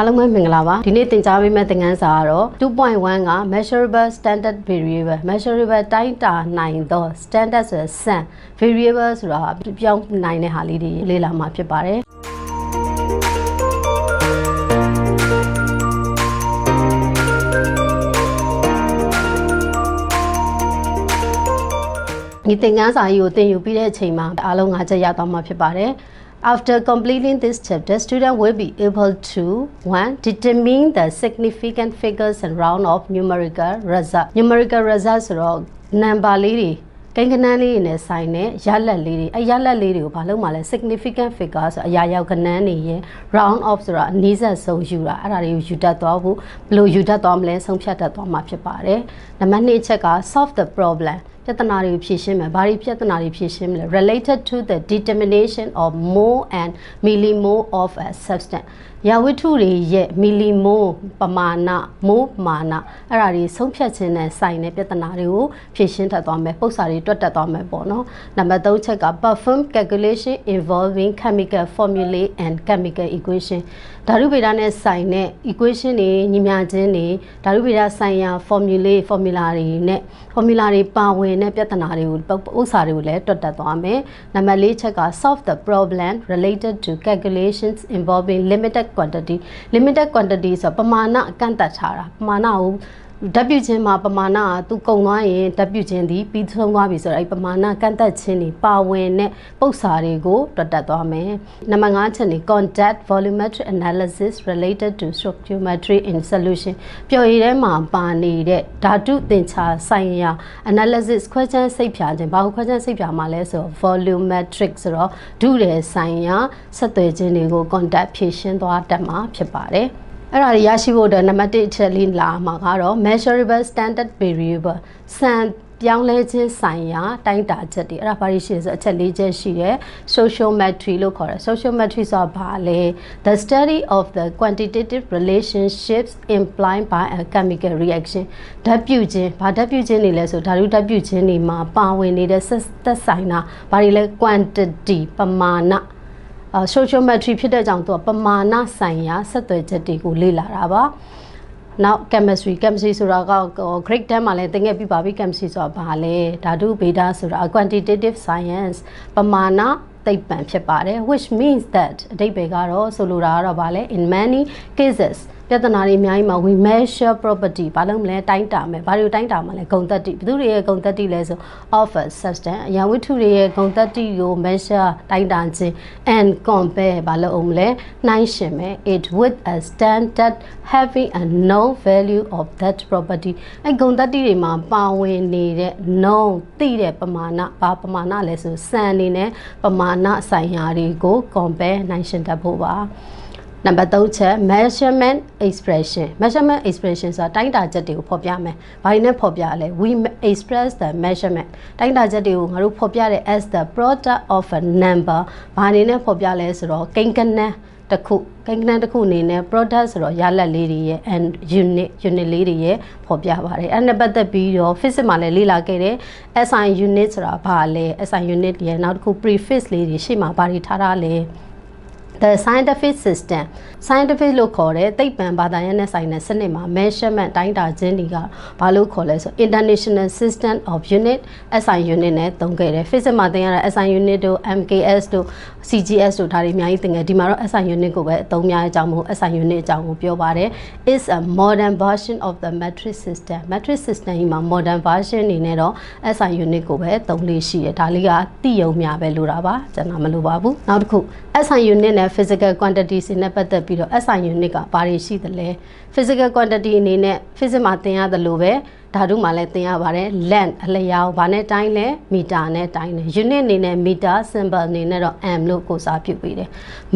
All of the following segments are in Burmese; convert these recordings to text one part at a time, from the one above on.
အားလုံးပဲမင်္ဂလာပါဒီနေ့သင်ကြားပေးမယ့်သင်ခန်းစာကတော့2.1က measurable standard variable measurable တိုင်းတာနိုင်သော standard ဆိုတဲ့ sum variable ဆိုတာပြောင်းနိုင်တဲ့ဟာလေးတွေလေ့လာမှာဖြစ်ပါတယ်ဒီသင်ခန်းစာကြီးကိုသင်ယူပြီးတဲ့အချိန်မှာအားလုံး၅ချက်ရသွားမှာဖြစ်ပါတယ် After completing this chapter, student will be able to 1. Determine the significant figures and round of numerical result. Numerical result ဆိုတော့ number လေးတွေကိန်းဂဏန်းလေးတွေနဲ့ဆိုင်တဲ့ရလတ်လေးတွေအဲရလတ်လေးတွေကိုဘာလို့မှလဲ significant figure ဆိုအရာရောက်ကဏန်းတွေရဲ့ round off ဆိုတာအနည်းဆက်ဆုံးယူတာအဲ့ဒါတွေကိုယူတတ်သွားဖို့ဘယ်လိုယူတတ်သွားမလဲဆုံးဖြတ်တတ်သွားမှာဖြစ်ပါတယ်နံပါတ်2အချက်က solve the problem ပြဿနာတွေကိုဖြေရှင်းမယ်။ဘာတွေပြဿနာတွေဖြေရှင်းမလဲ related to the determination of mole and millimole of a substance ရာဝတ္ထုတွေရဲ့ millimole ပမာဏ mole ပမာဏအဲ့ဒါတွေဆုံးဖြတ်ခြင်းနဲ့ဆိုင်တဲ့ပြဿနာတွေကိုဖြေရှင်းတတ်သွားမယ်။ပု္ပ္ပစာတွေတွက်တက်သွားမယ်ပေါ့နော်။နံပါတ်3ချက်က perform calculation involving chemical formulae and chemical equation ဓာတုဗေဒနဲ့ဆိုင်တဲ့ equation တွေညီမျှခြင်းတွေဓာတုဗေဒဆိုင်ရာ formulae formula တွေနဲ့ formula တွေပါဝင်တဲ့ပြဿနာတွေကိုဥစ္စာတွေကိုလည်းတွက်တက်သွားမယ်။နံပါတ်၄ချက်က solve the problem related to calculations involving limited quantity limited quantity ဆိုပမာဏအကန့်အသတ်ထားတာပမာဏကို ဓာတ်ပြုခြင်းမှာပမာဏကသူကုံသွားရင်ဓာတ်ပြုခြင်းဒီပြီးဆုံးသွားပြီဆိုတော့အဲ့ပမာဏကန့်သက်ခြင်းတွေပါဝင်တဲ့ပု္ပ္ပစာတွေကိုတွက်တက်သွားမယ်။နံပါတ်5ချက်နေ contact volumetric analysis related to stoichiometry in solution ပျော်ရည်ထဲမှာပါနေတဲ့ဓာတုသင်္ချာဆိုင်ရာ analysis ခွဲခြမ်းစိတ်ဖြာခြင်းဘာကိုခွဲခြမ်းစိတ်ဖြာမှာလဲဆိုတော့ volumetric ဆိုတော့ဒုတယ်ဆိုင်ရာဆက်သွယ်ခြင်းတွေကို contact ဖြည့်ရှင်းသွားတတ်မှာဖြစ်ပါတယ်။ အဲ့ဒါတွေရရှိဖို့အတွက်နံပါတ်1အချက်လေးလာမှာကတော့ measurable standard variable စံပြောင်းလဲခြင်းဆိုင်ရာတိုင်းတာချက်တွေအဲ့ဒါဘာတွေရှိလဲဆိုအချက်၄ချက်ရှိတယ် sociometry လို့ခေါ်တယ် sociometry ဆိုတာဘာလဲ the study of the quantitative relationships implied by a chemical reaction ဓာတ်ပြုခြင်းဘာဓာတ်ပြုခြင်းတွေလဲဆိုဓာတုဓာတ်ပြုခြင်းတွေမှာပါဝင်နေတဲ့သက်ဆိုင်တာဘာတွေလဲ quantity ပမာဏ sociometry ဖြစ်တဲ့ကြောင့်သူကပမာဏဆိုင်ရာဆက်သွယ်ချက်တွေကိုလေ့လာတာပါနောက် chemistry chemistry ဆိုတာက grade 10မှာလည်းသင်ခဲ့ပြီးပါပြီ chemistry ဆိုတာဘာလဲဓာတုဗေဒဆိုတာ quantitative science ပမာဏသိပ္ပံဖြစ်ပါတယ် which means that အဓိပ္ပာယ်ကတော့ဆိုလိုတာကတော့ဗာလဲ in many cases ပြဿနာတွေအများကြီးမှာ we measure property ဘာလို့မလဲတိုင်းတာမယ်ဘာလို့တိုင်းတာမှာလဲဂုဏ်သက်တိဘယ်သူတွေရဲ့ဂုဏ်သက်တိလဲဆို of a substance အရာဝတ္ထုတွေရဲ့ဂုဏ်သက်တိကို measure တိုင်းတာခြင်း and compare ဘာလို့အောင်မလဲနှိုင်းယှဉ်မယ် it with a standard having a known value of that property အဲဂုဏ်သက်တိတွေမှာပါဝင်နေတဲ့ known သိတဲ့ပမာဏဘာပမာဏလဲဆိုစံအနေနဲ့ပမာဏဆိုင်ရာတွေကို compare နှိုင်းယှဉ်တတ်ဖို့ပါ နံပါတ်3ချက် measurement expression measurement expression ဆိုတာတိုင်းတာချက်တွေကိုဖော်ပြမယ်။ဘာတွေနဲ့ဖော်ပြလဲ we express the measurement တိုင်းတာချက်တွေကိုငါတို့ဖော်ပြတဲ့ as the product of a number ဘာအနေနဲ့ဖော်ပြလဲဆိုတော့ကိန်းကနန်းတစ်ခုကိန်းကနန်းတစ်ခုအနေနဲ့ product ဆိုတော့ရလတ်လေးတွေရဲ့ and unit unit လေးတွေရဲ့ဖော်ပြပါတယ်အဲ့နဲ့ပတ်သက်ပြီးတော့ physics မှာလည်းလေ့လာခဲ့တယ် SI unit ဆိုတာဘာလဲ SI unit ရဲ့နောက်တစ်ခု prefix လေးတွေရှေ့မှာဘာတွေထားထားလဲ the scientific system scientific လို့ခေါ်တဲ့သိပ္ပံဘာသာရပ်နဲ့ဆိုင်တဲ့စနစ်မှာ measurement တိုင်းတာခြင်းတွေကဘာလို့ခေါ်လဲဆို international system of unit SI unit နဲ့သုံးခဲ့တယ် physics မှာသင်ရတာ SI unit တို့ MKS တို့ CGS တို့ဒါတွေအများကြီးသင်ခဲ့ဒီမှာတော့ SI unit ကိုပဲအသုံးများအကြောင်းမို့ SI unit အကြောင်းကိုပြောပါတယ် is a modern version of the metric system metric system ကြီးမှာ modern version အနေနဲ့တော့ SI unit ကိုပဲသုံးလေးရှိတယ်ဒါလေးကတိယုံများပဲလို့တာပါကျွန်တော်မလိုပါဘူးနောက်တစ်ခု SI unit နဲ့ physical quantity စနဲ့ပတ်သက်ပြီးတော့ SI unit ကဘာတွေရှိသလဲ physical quantity အနေနဲ့ physics မှာသင်ရတယ်လို့ပဲ ဓာတုမှာလည်းသင်ရပါတယ် length အလျောက်ဘာနဲ့တိုင်းလဲမီတာနဲ့တိုင်းတယ် unit အနေနဲ့ meter symbol အနေနဲ့တော့ m လို့ကိုစားပြုပေးတယ်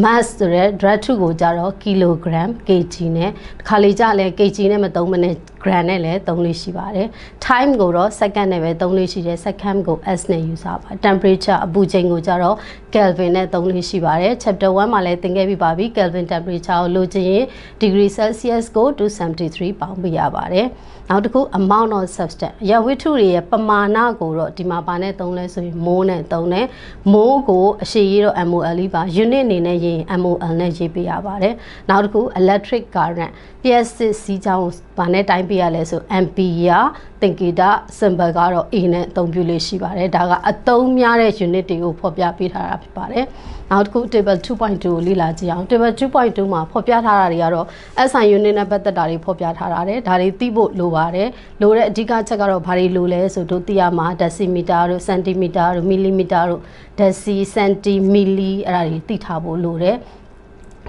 mass ဆိုရဲ dratu ကိုကြတော့ kilogram kg နဲ့တစ်ခါလေကြလဲ kg နဲ့မသုံးမနဲ့ gram နဲ့လည်းသုံးလို့ရှိပါတယ် time ကိုတော့ second နဲ့ပဲသုံးလို့ရှိတယ် second ကို s နဲ့ယူစားပါ temperature အပူချိန်ကိုကြတော့ kelvin နဲ့သုံးလို့ရှိပါတယ် chapter 1မှာလည်းသင်ခဲ့ပြီးပါပြီ kelvin temperature ကိုလိုချင်ရင် degree celsius ကို273ပေါင်းပြရပါတယ် နောက်တစ်ခု amount amount of substance ရဝတ္ထုတွေရဲ့ပမာဏကိုတော့ဒီမှာဗာနဲ့သုံးလဲဆိုရင်မိုးနဲ့သုံးတယ်မိုးကိုအရှိရေးတော့ MOL လေးပါ unit အနေနဲ့ရေးရင် MOL နဲ့ရေးပေးရပါတယ်နောက်တစ်ခု electric current PS6 စီးကြောင်းဗာနဲ့တိုင်းပေးရလဲဆို ampere သင်္ကေတ symbol ကတော့ A နဲ့အသုံးပြုလေးရှိပါတယ်ဒါကအသုံးများတဲ့ unit တွေကိုဖော်ပြပေးထားတာဖြစ်ပါတယ်နောက်တစ်ခု table 2.2ကိုလေ့လာကြည့်အောင် table 2.2မှာဖော်ပြထားတာတွေကတော့ SI unit နဲ့ပတ်သက်တာတွေဖော်ပြထားတာတယ်ဒါတွေသိဖို့လိုပါတယ်လိုတဲ့အဓိကချက်ကတော့ဘာတွေလိုလဲဆိုတို့သိရမှာ decimeter တို့ centimeter တို့ millimeter တို့ deci centi milli အဲ့ဒါတွေသိထားဖို့လိုတယ်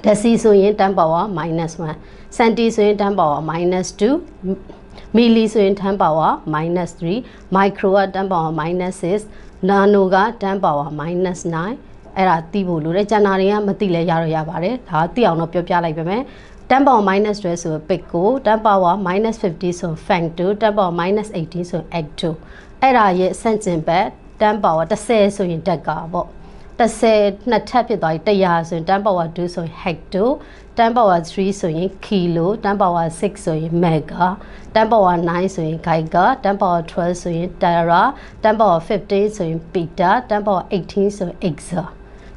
deci ဆိုရင်10 power -1 centi ဆိုရင်10 power -2 milli ဆိုရင်10 power -3 micro က10 power -6 nano က10 power -9 အဲ့ဒါသိဖို့လိုတယ်ကျန်တာတွေကမသိလဲရတော့ရပါတယ်ဒါသိအောင်တော့ပြောပြလိုက်ပါမယ်10 power minus 12ဆို pick ကို10 power minus 50ဆို fang 2 10 power minus 18ဆို egg 2အဲ့ဒါရဲ့ဆန့်ကျင်ဘက်10 power 10ဆိုရင်တက်ကာပေါ့30နှစ်ထပ်ဖြစ်သွားပြီ100ဆိုရင်10 power 2ဆိုရင် hecto 10 power 3ဆိုရင် kilo 10 power 6ဆိုရင် mega 10 power 9ဆိုရင် giga 10 power 12ဆိုရင် tera 10 power 15ဆိုရင် peta 10 power 18ဆိုရင် exa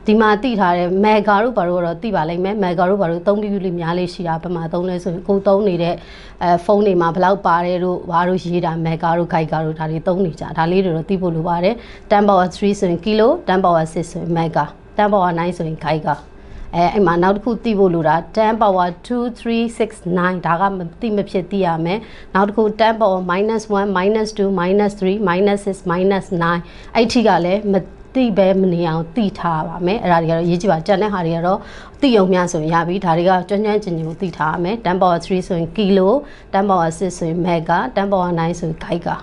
ဒီမှာတိထားတဲ့ mega တို့ဘာလို့တော့တိပါလိမ့်မယ် mega တို့ဘာလို့သုံးပြီးလေးများလေးရှိတာဘယ်မှာသုံးလဲဆိုရင်ကိုသုံးနေတဲ့အဲဖုန်းတွေမှာဘယ်လောက်ပါတယ်တို့ဘာတို့ရေးတာ mega တို့ giga တို့ဒါတွေသုံးနေကြဒါလေးတွေတော့သိဖို့လိုပါတယ်10 power 3ဆိုရင် kilo 10 power 6ဆိုရင် mega 10 power 9ဆိုရင် giga အဲအဲ့မှာနောက်တစ်ခုသိဖို့လိုတာ10 power 2 3 6 9ဒါကမသိမဖြစ်သိရမယ်နောက်တစ်ခု10 power -1 -2 -2 -3 -6 -9 အဲ့ထိကလည်းမတိပဲမနေအောင်တိထားပါမယ်အဲ့ဒါတွေကတော့ရေးကြည့်ပါကြံတဲ့ဟာတွေကတော့တိအောင်များဆိုရင်ရပြီဒါတွေကကျွမ်းကျွမ်းကျင်ကျင်ကိုတိထားရမယ်10 power 3ဆိုရင် kilo 10 power 6ဆိုရင် mega 10 power 9ဆိုရင် giga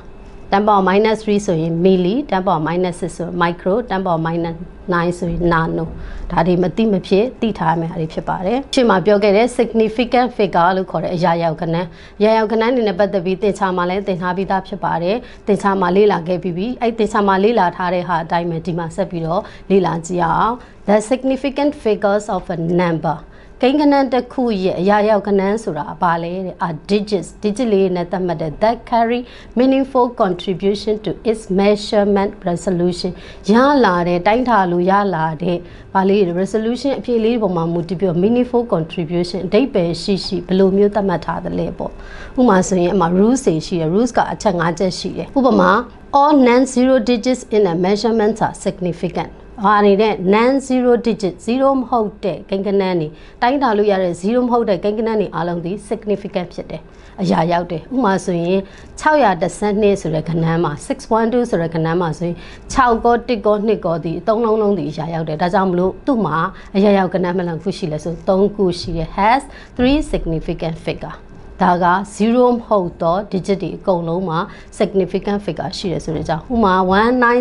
10 power minus 3ဆိုရင် milli 10 power minus 6ဆိုရင် micro 10 power minus 9ဆိုရင် nano ဒါတွေမသိမဖြစ်သိထားမယ်ဟာတွေဖြစ်ပါတယ်ရှင်းမှာပြောခဲ့တဲ့ significant figure လို့ခေါ်တဲ့အရာရောက်ကနန်းရာရောက်ကနန်းနေနဲ့ပတ်သက်ပြီးသင်ချာမှာလည်းသင်ထားပြီးသားဖြစ်ပါတယ်သင်ချာမှာလေ့လာခဲ့ပြီးပြီအဲ့သင်ချာမှာလေ့လာထားတဲ့ဟာအတိုင်းပဲဒီမှာဆက်ပြီးတော့လေ့လာကြည့်အောင် the significant figures of a number ကိန်းကနန်းတစ်ခုရဲ့အရာရောက်ကနန်းဆိုတာဘာလဲတဲ့ are digits digit လေးနဲ့သတ်မှတ်တဲ့ that carry meaningful contribution to its measurement resolution ရလာတဲ့တိုင်းတာလို့ရလာတဲ့ဘာလေး resolution အဖြေလေးပုံမှာမူတည်ပြီး meaningful contribution အဓိပ္ပာယ်ရှိရှိဘယ်လိုမျိုးသတ်မှတ်ထားသလဲပေါ့ဥပမာဆိုရင်အမှ rules တွေရှိတယ် rules ကအချက်၅ချက်ရှိတယ်ဥပမာ all non zero digits in a measurement are significant ဟာနေတဲ့ non zero digit 0မဟုတ်တဲ့ကိန်းဂဏန်းတွေတိုင်းတာလို့ရတဲ့0မဟုတ်တဲ့ကိန်းဂဏန်းတွေအားလုံးဒီ significant ဖြစ်တယ်အရာရောက်တယ်ဥပမာဆိုရင်612ဆိုတဲ့ကဏ္ဍမှာ612ဆိုတဲ့ကဏ္ဍမှာဆိုရင်6ကော1ကော2ကောဒီအသုံးလုံးလုံးဒီအရာရောက်တယ်ဒါကြောင့်မလို့သူ့မှာအရာရောက်ကဏ္ဍမှလည်းခုရှိလဲဆို3ခုရှိတယ် has 3 significant figure ဒါက0မဟုတ်တော့ digit တွေအကုန်လုံးမှာ significant figure ရှိတယ်ဆိုတဲ့အကြောင်းဥမာ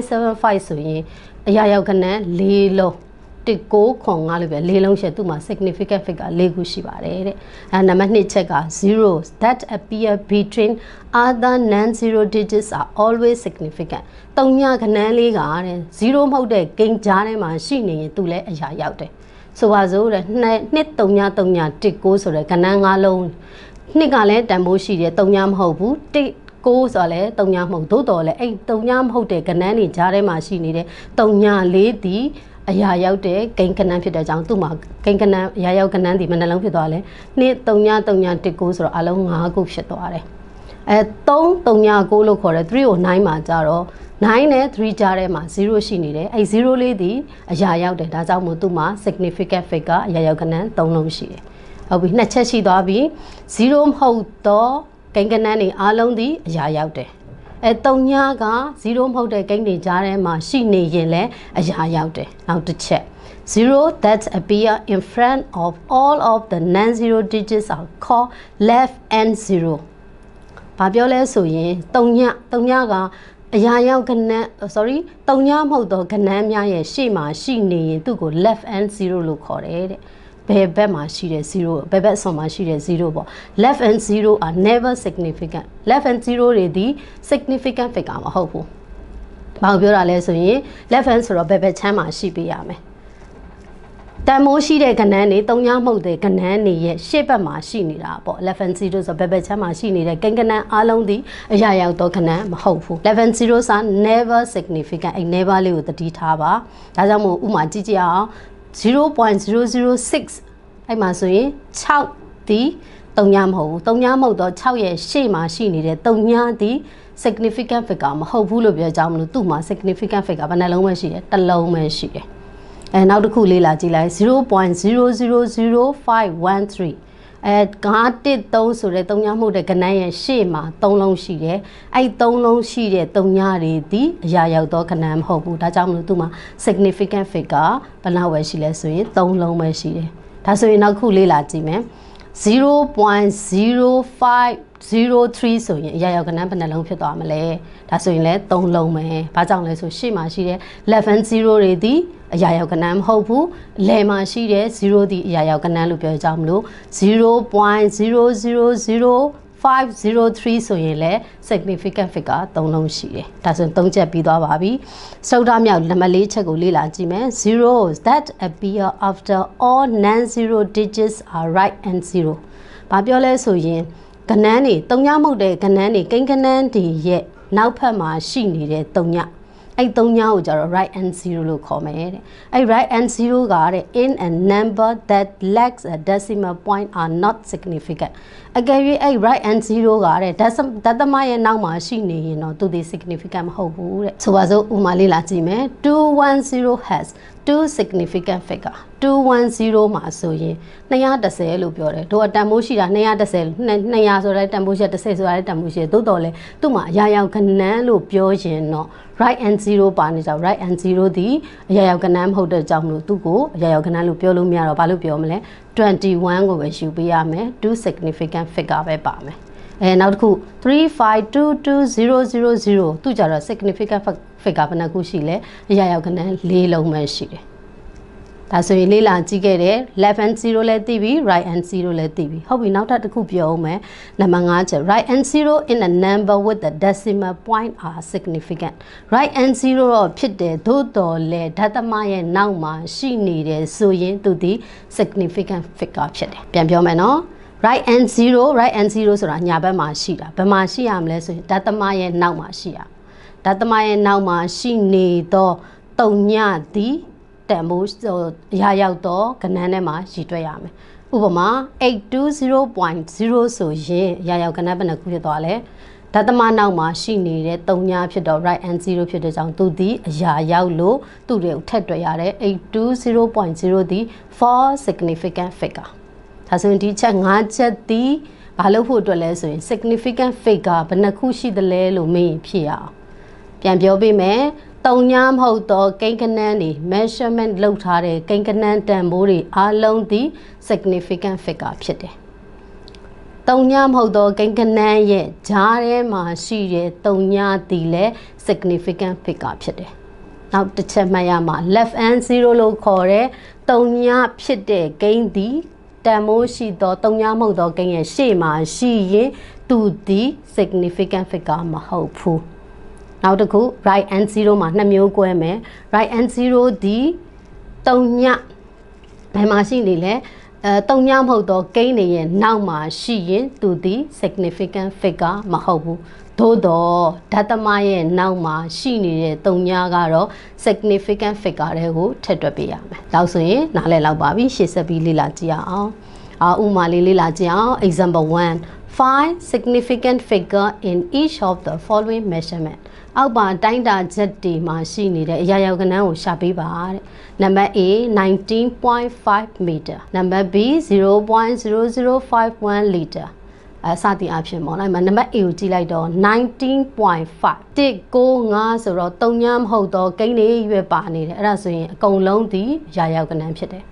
1975ဆိုရင် အရာရောက်ကနန်း၄လုံးတစ်ကိုခွန်ငါလို့ပဲ၄လုံးရှယ်သူ့မှာ significant figure ၄ခုရှိပါတယ်တဲ့အဲနံပါတ်2ချက်က zeros that appear between other non zero digits are always significant တုံညာကနန်းလေးကတဲ့0မဟုတ်တဲ့ဂိမ်းကြားထဲမှာရှိနေရင်သူလည်းအရာရောက်တယ်ဆိုပါစို့တဲ့နှစ်တုံညာတုံညာတစ်ကိုဆိုတဲ့ကနန်း၅လုံးနှစ်ကလည်းတန်ဖိုးရှိတယ်တုံညာမဟုတ်ဘူးတစ် ကိုဆိုတော့လေတုံညာမဟုတ်သို့တော်လေအဲ့တုံညာမဟုတ်တဲ့ကဏ္ဍတွေကြားထဲမှာရှိနေတဲ့တုံညာလေးဒီအရာရောက်တဲ့ဂိမ်းကဏ္ဍဖြစ်တဲ့အကြောင်းသူ့မှာဂိမ်းကဏ္ဍအရာရောက်ကဏ္ဍဒီမနှလုံးဖြစ်သွားတယ်နှစ်တုံညာတုံညာတစ်ကိုဆိုတော့အလုံး၅ခုဖြစ်သွားတယ်အဲ3တုံညာ9လို့ခေါ်တယ်3ကို9မှာကြတော့9နဲ့3ကြားထဲမှာ0ရှိနေတယ်အဲ0လေးဒီအရာရောက်တယ်ဒါကြောင့်မို့သူ့မှာ significant figure အရာရောက်ကဏ္ဍ3လုံးရှိတယ်ဟုတ်ပြီနှစ်ချက်ရှိသွားပြီ0မဟုတ်တော့ ကိန်းကနန်းတွေအားလုံးသည်အရာရောက်တယ်အဲတုံညာက0မဟုတ်တဲ့ကိန်းတွေကြားထဲမှာရှိနေရင်လည်းအရာရောက်တယ်နောက်တစ်ချက် zero that appear in front of all of the non-zero digits are called left and zero ဘာပြောလဲဆိုရင်တုံညတုံညကအရာရောက်ကနန်း sorry တုံညမဟုတ်တော့ကနန်းများရဲ့ရှေ့မှာရှိနေရင်သူ့ကို left and zero လို့ခေါ်တယ်တဲ့ ဘယ်ဘက်မှာရှိတဲ့0ဘယ်ဘက်အစွန်မှာရှိတဲ့0ပေါ့ left and 0 are never significant left and 0တွေဒီ significant figure မဟုတ်ဘူးဘာကိုပြောတာလဲဆိုရင် left hand ဆိုတော့ဘယ်ဘက်ချမ်းမှာရှိပေးရမယ်တန်မိုးရှိတဲ့ကဏ္ဍနေတုံညာမှုတ်တဲ့ကဏ္ဍနေရဲ့ရှေ့ဘက်မှာရှိနေတာပေါ့11 0ဆိုဘက်ဘက်ချမ်းမှာရှိနေတဲ့ကိန်းကဏ္ဍအားလုံးဒီအရာရောက်တော့ကဏ္ဍမဟုတ်ဘူး11 0စာ never significant အဲ့ never လေးကိုသတိထားပါဒါကြောင့်မို့ဥမာကြည့်ကြည့်အောင် 0.006အဲ့မှာဆိုရင်6ဒီတုံညာမဟုတ်ဘူးတုံညာမဟုတ်တော့6ရဲ့ရှေ့မှာရှိနေတဲ့တုံညာဒီ significant figure မဟုတ်ဘူးလို့ပြောကြအောင်မလို့သူ့မှာ significant figure ဘယ်နှလုံးပဲရှိတယ်တစ်လုံးပဲရှိတယ်အဲနောက်တစ်ခုလေးလာကြည့်လိုက်0.000513 အဲ913ဆိုတဲ့တုံညာမှုတဲ့ကဏ္ဍရဲ့ရှေ့မှာ3လုံးရှိတယ်အဲ့3လုံးရှိတဲ့တုံညာတွေဒီအရာရောက်သောကဏ္ဍမဟုတ်ဘူးဒါကြောင့်မလို့သူ့မှာ significant figure ဘယ်လောက်ပဲရှိလဲဆိုရင်3လုံးပဲရှိတယ်ဒါဆိုရင်နောက်ခုလေးလာကြည့်မယ် 0.0503ဆိုရင်အရာရောက်ကဏ္ဍဘယ်နှလုံးဖြစ်သွားမလဲဒါဆိုရင်လည်း3လုံးပဲဘာကြောင့်လဲဆိုရှေ့မှာရှိတဲ့11 0တွေဒီအရာရောက်ကဏ္ဍမဟုတ်ဘူးလယ်မှာရှိတဲ့0ဒီအရာရောက်ကဏ္ဍလို့ပြောကြအောင်မလို့0.000 503ဆိုရင်လည်း significant figure 3လုံးရှိတယ်။ဒါဆို3ချက်ပြီးသွားပါပြီ။စတုဒ္ဓမြောက်နံပါတ်၄ချက်ကိုလေ့လာကြည့်မယ်။ zeros that appear after all non-zero digits are right and zero ။ဘာပြောလဲဆိုရင် ကဏ္ဍနေတုံညမုတ်တဲ့ကဏ္ဍနေကိန်းကဏ္ဍတွေရဲ့နောက်ဖက်မှာရှိနေတဲ့တုံညအဲ့သုံးညာကိုကြတော့ right and zero လို့ခေါ်မယ်တဲ့အဲ့ right and zero ကတဲ့ in a number that lacks a decimal point are not significant အကယ်၍အဲ့ right and zero ကတဲ့ဒသမရဲ့နောက်မှာရှိနေရင်တော့သူဒီ significant မဟုတ်ဘူးတဲ့ဆိုပါစို့ဥမာလေးလာကြည့်မယ်210 has two significant figure 210မှာဆိုရင်210လို့ပြောတယ်တို့အတန်မိုးရှိတာ210 200ဆိုတဲ့တန်မိုးရှိ10ဆိုတဲ့တန်မိုးရှိသို့တော်လဲသူ့မှာအရာရောက်ခဏန်းလို့ပြောရင်တော့ right and zero ပါနေကြ right and zero ဒီအရာရောက်ကဏ္ဍမဟုတ်တဲ့ကြောင့်မလို့သူ့ကိုအရာရောက်ကဏ္ဍလို့ပြောလို့မရတော့ဘာလို့ပြောမလဲ21ကိုပဲယူပေးရမယ်2 significant figure ပဲပါမယ် အဲနောက်တစ်ခု3522000သူကြတော့ significant figure ဘယ်နှခုရှိလဲအရာရောက်ကဏ္ဍ၄လုံးပဲရှိတယ်ဒါဆိုရင်လေးလာကြည့်ခဲ့တယ် left and 0လည်းသိပြီ right and 0လည်းသိပြီဟုတ်ပြီနောက်ထပ်တစ်ခုပြောအောင်မယ်နံပါတ်5ချက် right and 0 in a number with the decimal point are significant right and 0တော့ဖြစ်တယ်သို့တော်လဲဓာတ်သမရဲ့နောက်မှာရှိနေတယ်ဆိုရင်သူဒီ significant figure ဖြစ်တယ်ပြန်ပြောမယ်နော် right and 0 right and 0ဆိုတာညာဘက်မှာရှိတာဘယ်မှာရှိရမလဲဆိုရင်ဓာတ်သမရဲ့နောက်မှာရှိရဓာတ်သမရဲ့နောက်မှာရှိနေတော့တုံညသည်တန်ဖိုးရာရောက်တော့ကဏ္ဍထဲမှာရည်တွက်ရမယ်ဥပမာ820.0ဆိုရင်ရာရောက်ကဏ္ဍဘယ်နှခုဖြစ်သွားလဲဒသမနောက်မှာရှိနေတဲ့3ညဖြစ်တော့ right and 0ဖြစ်တဲ့ကြောင့်သူဒီအရာရောက်လို့သူ့တွေကိုထက်တွက်ရတယ်820.0ဒီ for significant figure ဒါဆိုရင်ဒီချက်5ချက်ဒီဘာလို့ဖို့အတွက်လဲဆိုရင် significant figure ဘယ်နှခုရှိသလဲလို့မေးရင်ဖြစ်ရအောင်ပြန်ပြောပေးမယ်တုံညာမဟုတ်သောကိန်းကနန်းတွေ measurement လုပ်ထားတဲ့ကိန်းကနန်းတန်ဖိုးတွေအားလုံးသည် significant figure ဖြစ်တယ်။တုံညာမဟုတ်သောကိန်းကနန်းရဲ့ဂျားထဲမှာရှိတဲ့တုံညာသည်လည်း significant figure ဖြစ်တယ်။နောက်တစ်ချက်မှတ်ရမှာ left and zero လို့ခေါ်တဲ့တုံညာဖြစ်တဲ့ကိန်းသည် တန်မိုးရှိသောတုံညာမဟုတ်သောကိန်းရဲ့ရှေ့မှာရှိရင်သူသည် significant figure မဟုတ်ဘူး။နောက်တစ်ခု right and 0မှာနှစ်မျိုး꿰မယ် right and 0ဒီတုံညဘယ်မှာရှိနေလဲအဲတုံညမဟုတ်တော့ကိန်းနေရဲ့နောက်မှာရှိရင်သူဒီ significant figure မဟုတ်ဘူး သို့တော့ဓာတမရဲ့နောက်မှာရှိနေတဲ့တုံညာကတော့ significant figure တွေကိုထည့်တွက်ပေးရမယ်။လောက်ဆိုရင်နားလည်လောက်ပါပြီရှေ့ဆက်ပြီးလေ့လာကြည့်အောင်။အာဥမာလေးလေ့လာကြည့်အောင် example 1 find significant figure in each of the following measurement အောက်ပါတိုင်းတာချက်တွေမှာရှိနေတဲ့အရာရောက်ကနန်းကိုရှာပေးပါတဲ့နံပါတ် A 19.5 meter နံပါတ် B 0.0051 liter အဲစသည်အဖြစ်ပေါ့နော်နံပါတ် A ကိုကြည့်လိုက်တော့19.5 195ဆိုတော့3ညမဟုတ်တော့ကိန်းလေးရွယ်ပါနေတယ်အဲ့ဒါဆိုရင်အကုန်လုံးဒီရာရောက်ကနန်းဖြစ်တယ်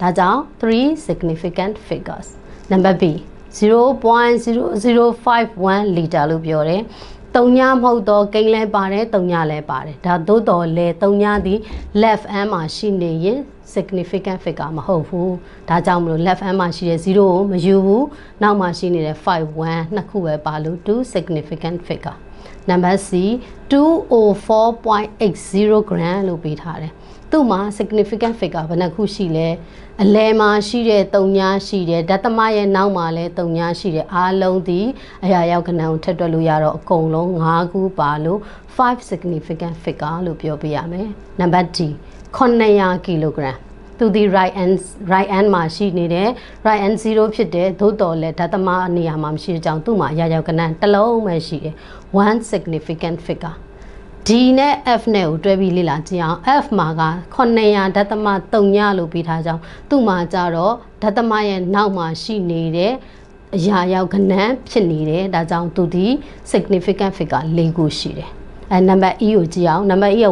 ဒါကြောင့်3 significant figures နံပါတ် B 0.0051 liter လို့ပြောတယ်တုံညာမဟုတ်တော့ကိန်းလဲပါတယ်တုံညာလဲပါတယ်ဒါသို့တော်လဲတုံညာသည် left hand မှာရှိနေရင် significant figure မဟုတ်ဘူးဒါကြောင့်မလို့ left hand မှာရှိတဲ့0ကိုမယူဘူးနောက်မှာရှိနေတဲ့5 1နှစ်ခုပဲပါလို့2 significant figure number C 204.80 gram လို့ပေးထားတယ်သူ့မှာ significant figure ဘယ်နှခုရှိလဲအလဲမှာရှိတဲ့၃ညာရှိတယ်ဒသမရဲ့နောက်မှာလည်း၃ညာရှိတယ်အားလုံးဒီအရာရောက်ကဏ္ဍကိုထပ်တွက်လို့ရတော့အကုန်လုံး၅ခုပါလို့5 significant figure လို့ပြောပြရမယ်နံပါတ် D 900 kg သူဒီ right end right end မှာရှိနေတယ် right end 0ဖြစ်တယ်သို့တော်လည်းဓာတ်သမနေရာမှာမရှိတဲ့အကြောင်းသူ့မှာအရာရောက်ကဏ္ဍတစ်လုံးပဲရှိတယ် one significant figure D နဲ့ F နဲ့ကိုတွဲပြီးလေ့လာကြည့်အောင် F မှာက900ဓာတ်သမ3ညလို့ပြီးထားကြောင်းသူ့မှာကြတော့ဓာတ်သမရဲ့နောက်မှာရှိနေတဲ့အရာရောက်ကဏ္ဍဖြစ်နေတယ်ဒါကြောင့်သူဒီ significant figure ၄ခုရှိတယ် အဲနံပါတ် E ကိုကြည့်အောင်နံပါတ် E က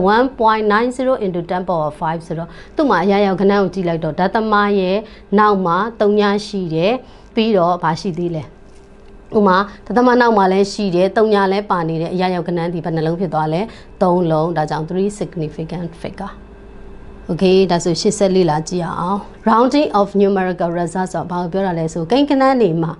1.90 into 10 power 5ဆိုတော့သူ့မှာအရာရောက်ကဏ္ဍကိုကြည့်လိုက်တော့ဓာတ်သမရဲ့နောက်မှာ3ညရှိတယ်ပြီးတော့ဘာရှိသေးလဲဥမာတသမနောက်မှာလည်းရှိတယ်၃ညာလည်းပါနေတယ်အရာရောက်ကဏ္ဍဒီဘယ်နှလုံးဖြစ်သွားလဲ၃လုံးဒါကြောင့်3 significant figure Okay ဒါဆိုရှစ်ဆက်လေးလာကြည့်အောင် rounding of numerical results ဆိုတော့ဘာကိုပြောတာလဲဆိုကိန်းကဏ္ဍနေမှာ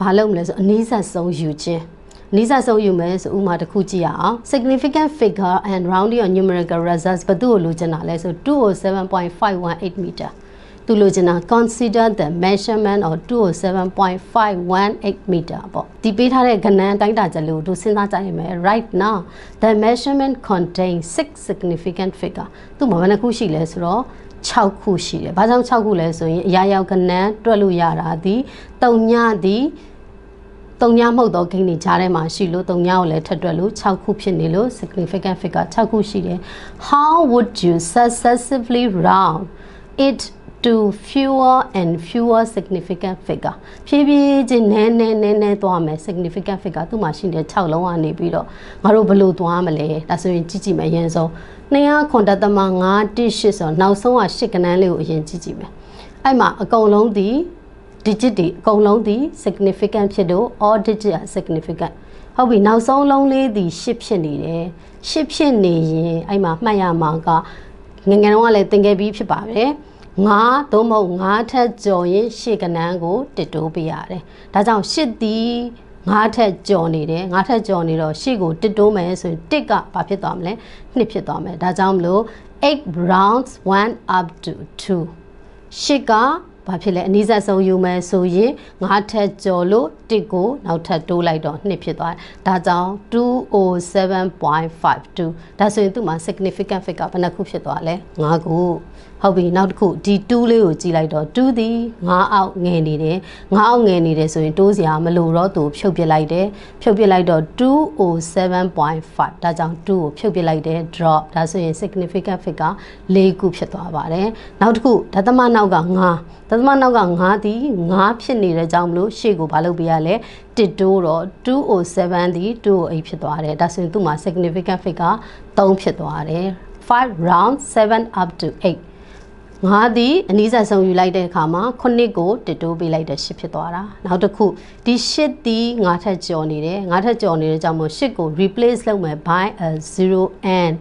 ဘာလုပ်မလဲဆိုအနည်းဆက်ဆုံးယူခြင်းအ နည်းဆက်ဆုံးယူမယ်ဆိုဥမာတစ်ခုကြည့်ရအောင် significant figure and rounding of numerical results ဘယ်သူ့ကိုလိုချင်တာလဲဆို207.518 meter သူလိုချင်တာ consider the measurement of 207.518 meter ပေါ့ဒီပေးထားတဲ့ကဏ္ဍတိုင်းတာချက်လို့သူစဉ်းစားကြရမယ် right now the measurement contains six significant figure သူ့မှာဘယ်နှခုရှိလဲဆိုတော့6ခုရှိတယ်။ဘာကြောင့်6ခုလဲဆိုရင်အရာရောက်ကဏ္ဍတွက်လို့ရတာဒီတုံညသည် တုံညမှုတ်သောဂိမ်းတွေကြားထဲမှာရှိလို့တုံညကိုလည်းထပ်တွက်လို့6ခုဖြစ်နေလို့ significant figure 6ခုရှိတယ်။ How would you successively round it to fewer and fewer significant figure ဖြည်းဖြည်းချင်းနည်းနည်းနည်းနည်းသွားမယ် significant figure သူ့မှာရှိတဲ့6လုံးကနေပြီးတော့ငါတို့ဘယ်လိုသွားမလဲဒါဆိုရင်ကြည့်ကြည့်မယ်အရင်ဆုံး200ခွန်တသမ918ဆိုတော့နောက်ဆုံးက8ကနန်းလေးကိုအရင်ကြည့်ကြည့်မယ်အဲ့မှာအကုန်လုံးဒီ digit တွေအကုန်လုံးဒီ significant ဖြစ်လို့ all digit က significant ဟုတ်ပြီနောက်ဆုံးလုံးလေးဒီ10ဖြစ်နေတယ်10ဖြစ်နေရင်အဲ့မှာမှတ်ရမှာကငငယ်တုန်းကလည်းသင်ခဲ့ပြီးဖြစ်ပါပဲ9သို့မဟုတ်9ထက်ကျော်ရင်ရှေ့ကနန်းကိုတစ်တိုးပေးရတယ်။ဒါကြောင့်ရှစ်သည်9ထက်ကျော်နေတယ်9ထက်ကျော်နေတော့ရှေ့ကိုတစ်တိုးမယ်ဆိုရင်တစ်ကဘာဖြစ်သွားမလဲ2ဖြစ်သွားမယ်။ဒါကြောင့်မလို့8 rounds 1 up to 2ရှစ်က ဘာဖြစ်လဲအနည်းဆက်ဆုံးယူမယ်ဆိုရင်9ထက်ကျော်လို့တစ်ကိုနောက်ထပ်တိုးလိုက်တော့2ဖြစ်သွားတယ်။ဒါကြောင့်207.52ဒါဆိုရင်သူ့မှာ significant figure ဘယ်နှခုဖြစ်သွားလဲ5ခု ဟုတ်ပြီနောက်တစ်ခုဒီ2လေးကိုကြည့်လိုက်တော့2ဒီ9အောက်ငယ်နေတယ်9အောက်ငယ်နေတယ်ဆိုရင်တိုးစရာမလိုတော့သူဖြုတ်ပစ်လိုက်တယ်ဖြုတ်ပစ်လိုက်တော့207.5ဒါကြောင့်2ကိုဖြုတ်ပစ်လိုက်တယ် drop ဒါဆိုရင် significant figure ၄ခုဖြစ်သွားပါတယ်နောက်တစ်ခုဒသမနောက်က9ဒသမနောက်က9ဒီ9ဖြစ်နေတဲ့ကြောင့်မလို့ရှေ့ကိုဘာလုပ်ပြရလဲတစ်တိုးတော့207ဒီ208ဖြစ်သွားတယ်ဒါဆိုရင်သူ့မှာ significant figure 3ဖြစ်သွားတယ်5 round 7 up to 8 ငါးသည်အနည်းဆက်ဆုံးယူလိုက်တဲ့အခါမှာခုနှစ်ကိုတစ်တိုးပေးလိုက်တဲ့ရှစ်ဖြစ်သွားတာနောက်တစ်ခုဒီရှစ်သည်ငါးထက်ကျော်နေတယ်ငါးထက်ကျော်နေတဲ့ကြောင့်မို့ရှစ်ကို replace လုပ်မယ် by a 0 and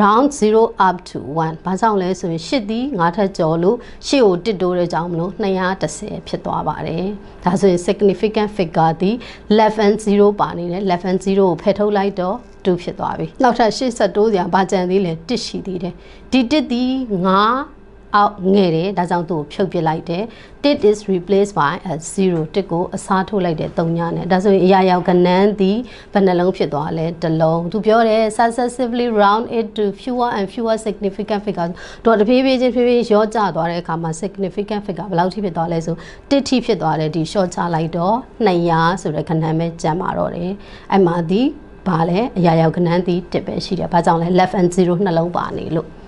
round 0 up to 1ဘာကြောင့်လဲဆိုရင်ရှစ်သည်ငါးထက်ကျော်လို့ရှစ်ကိုတစ်တိုးတဲ့ကြောင့်မလို့210ဖြစ်သွားပါတယ်ဒါဆိုရင် significant figure သည်11 0ပါနေတယ်11 0ကိုဖယ်ထုတ်လိုက်တော့2ဖြစ်သွားပြီနောက်ထပ်80တိုးစရာဘာကြံသေးလဲ1ရှိသေးတယ်ဒီ1သည်9 အောက်ငယ်တယ်ဒါကြောင့်သူ့ကိုဖြုတ်ပစ်လိုက်တယ် tit is replaced by a 0 tit ကိုအစားထိုးလိုက်တဲ့3ညနဲ့ဒါဆိုရင်အရာရောက်ကနန်းသည်ဘယ်နှလုံးဖြစ်သွားလဲတစ်လုံးသူပြောတယ် successively round it to fewer and fewer significant figures တော့တဖြည်းဖြည်းချင်းဖြည်းဖြည်းရောကျသွားတဲ့အခါမှာ significant figure ဘယ်လောက်ထိဖြစ်သွားလဲဆိုတစ်ထိဖြစ်သွားတယ်ဒီ short ချလိုက်တော့200ဆိုတဲ့ခဏပဲကျန်ပါတော့တယ်အဲ့မှာဒီဘာလဲအရာရောက်ကနန်းသည်တစ်ပဲရှိတယ်ဘာကြောင့်လဲ left and 0နှလုံးပါနေလို့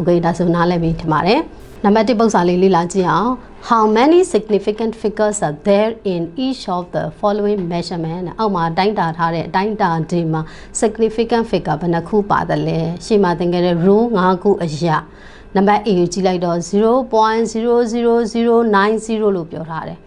okay ဒါဆိုနားလည်ပြီထင်ပါတယ်နံပါတ်1ပုံစံလေးလေ့လာကြည့်အောင် how many significant figures are there in each of the following measurement အောက်မှာတိုင်းတာထားတဲ့အတိုင်းတာဒီမှာ significant figure ဘယ်နှခုပါတယ်လဲရှေ့မှာသင်ခဲ့တဲ့ row 5ခုအရာနံပါတ် A ကိုကြည့်လိုက်တော့0.00090လို့ပြောထားတယ်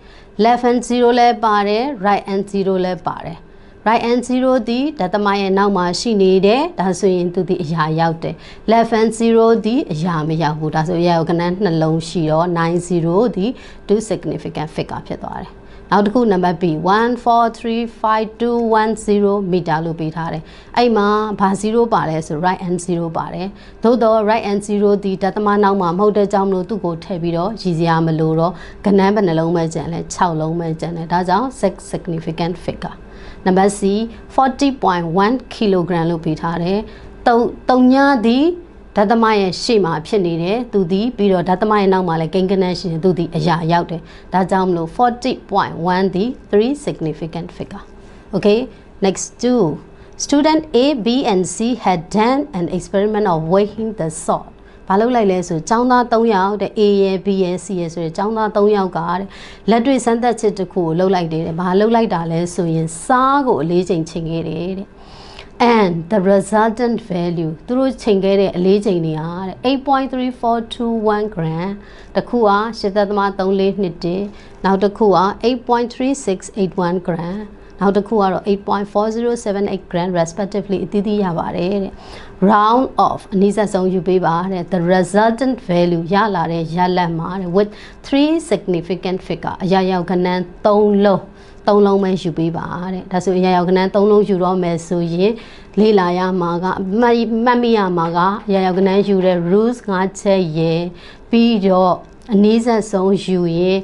left hand 0လည်းပါတယ် right hand 0လည်းပါတယ် right and 0သည်ဒသမရဲ့နောက်မှာရှိနေတယ်ဒါဆိုရင်သူဒီအရာရောက်တယ် left and 0သည်အရာမရောက်ဘူးဒါဆိုရရောကနန်းနှလုံးရှိတော့90သည်2 significant figure ဖြစ်သွားတယ်နောက်တစ်ခုနံပါတ် B 1435210မီတာလို့ပေးထားတယ်အဲ့မှာဘာ0ပါတယ်ဆို right and 0ပါတယ်သို့တော့ right and 0ဒီဒသမနောက်မှာမဟုတ်တဲ့ကြောင့်မလို့သူ့ကိုထည့်ပြီးတော့ရည်စရာမလိုတော့ကဏ္ဍဘယ်နှလုံးပဲကျန်လဲ6လုံးပဲကျန်တယ်ဒါကြောင့် significant figure နံပါတ် C 40.1 kg လို့ပေးထားတယ်တုံတုံညာသည်ဓာတ်သမရဲ့ရှေ့မှာဖြစ်နေတယ်သူသည်ပြီးတော့ဓာတ်သမရဲ့နောက်မှာလည်းကိန်းကနန်းရှိတယ်သူသည်အရာရောက်တယ်ဒါကြောင့်မလို့40.1သည်3 significant figure okay next two student A B and C had done an experiment of weighing the salt ဘာလုပ်လိုက်လဲဆိုចောင်းသား3ယောက်တဲ့ A ရယ် B ရယ် C ရယ်ဆိုတဲ့ចောင်းသား3ယောက်ကတဲ့လက်တွေ့စမ်းသပ်ချက်တစ်ခုကိုလုပ်လိုက်တယ်တဲ့ဘာလုပ်လိုက်တာလဲဆိုရင်စားကိုအလေးချိန်ချိန်ခဲ့တယ်တဲ့ and the resultant value သူတို့ချိန်ခဲ့တဲ့အလေးချိန်တွေဟာတဲ့8.3421 gram တစ်ခုက8.34နှစ်တည်းနောက်တစ်ခုက8.3681 gram နောက်တစ်ခုကတော့8.4078 gram respectively အသီးသီးရပါတယ်တဲ့ round off အနည်းဆက်ဆုံးယူပေးပါတဲ့ the resultant value ရလာတဲ့ရလဒ်မှာတဲ့ with three significant figure အရာရောက်ကဏ္ဍ3လုံးသုံးလုံးပဲယူပေးပါတဲ့ဒါဆိုအရာရောက်ကဏ္ဍသုံးလုံးယူတော့မယ်ဆိုရင်လေ့လာရမှာကမှတ်မှတ်မိရမှာကအရာရောက်ကဏ္ဍယူတဲ့ rules ၅ချက်ရယ်ပြီးတော့အနည်းဆက်ဆုံးယူရင်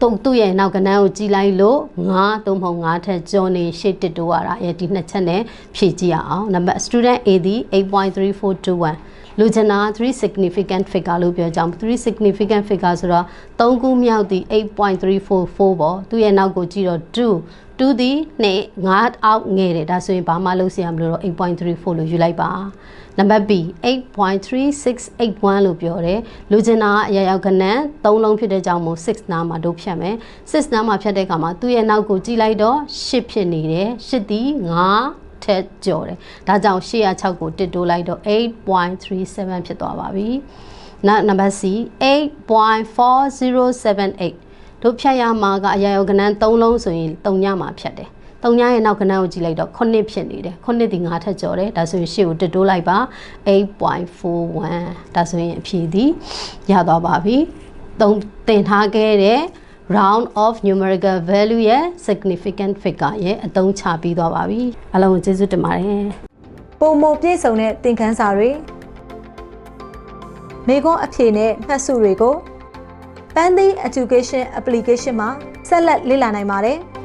သူ့သူ့ရဲ့နောက်ကဏ္ဍကိုကြည်လိုက်လို့9သုံးမဟုတ်9ထက်ကျော်နေရှေ့တစ်တိုးရတာရဲ့ဒီနှစ်ချက်နဲ့ဖြည့်ကြည့်ရအောင်နံပါတ် student A ဒီ8.3421 လူချင်တာ3 significant figure လို့ပြောကြအောင်3 significant figure ဆိုတော့3ခုမြောက်ဒီ8.344ပေါ့သူ့ရဲ့နောက်ကိုကြည့်တော့2 2ဒီနဲ့9အောက်ငယ်တယ်ဒါဆိုရင်ဘာမှလုပ်စရာမလိုတော့8.34လို့ယူလိုက်ပါနံပါတ် B 8.3681လို့ပြောတယ်လူချင်တာအရာရောက်ကဏ္ဍ3လုံးဖြစ်တဲ့ကြောင့်မို့6နားမှာတို့ဖြတ်မယ်6နားမှာဖြတ်တဲ့အခါမှာသူ့ရဲ့နောက်ကိုကြည့်လိုက်တော့10ဖြစ်နေတယ်10ဒီ9 ထက်ကျော်တယ်ဒါကြောင့်806ကိုတစ်တိုးလိုက်တော့8.37ဖြစ်သွားပါပြီနောက်နံပါတ် C 8.4078တို့ဖြတ်ရမှာကအရာရောက်ကဏ္ဍ3လုံးဆိုရင်3ညမှာဖြတ်တယ်တုံညာရဲ့နောက်ကဏ္ဍကိုကြည့်လိုက်တော့9ဖြစ်နေတယ်9ဒီ9ထက်ကျော်တယ်ဒါဆိုရင်ရှေ့ကိုတစ်တိုးလိုက်ပါ8.41ဒါဆိုရင်အဖြေသည်ရသွားပါပြီသုံးသင်ထားခဲ့တဲ့ round of numerical value ရဲ့ significant figure ရဲ့အသုံးချပြီးသွားပါပြီအလုံးကိုကျေးဇူးတင်ပါတယ်ပုံမပြည့်စုံတဲ့သင်ခန်းစာတွေမိခွန်းအဖြေနဲ့မှတ်စုတွေကို Pandy Education Application မှာဆက်လက်လေ့လာနိုင်ပါတယ်။